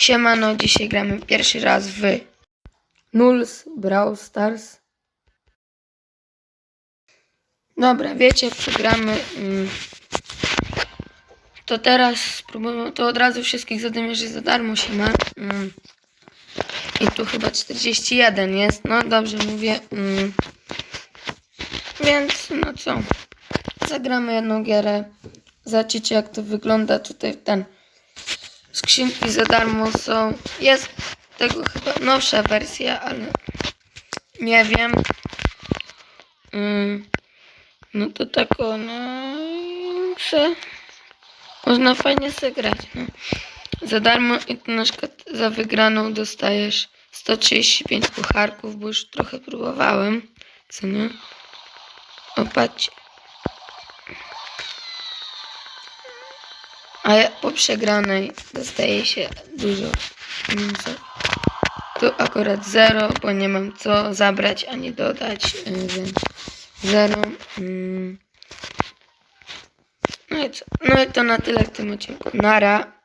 Siemano, dzisiaj gramy pierwszy raz w Nulls Brawl Stars. Dobra, wiecie, jak to gramy. mm, To teraz spróbujemy, to od razu wszystkich zadymię, że za darmo się ma. mm. I tu chyba 41 jest, no dobrze mówię. mm. Więc, no co, zagramy jedną gierę. Zobaczycie jak to wygląda tutaj ten skrzynki za darmo są. Jest tego chyba nowsza wersja, ale nie wiem. Mm, no to tak ona se można fajnie zagrać. No. Za darmo i na przykład za wygraną dostajesz 135 pucharków, bo już trochę próbowałem. Co nie? Opatrzcie. A po przegranej dostaje się dużo minusów. Tu akurat zero, bo nie mam co zabrać ani dodać, yy, więc zero. Mm. No i co? No i to na tyle w tym odcinku. Nara.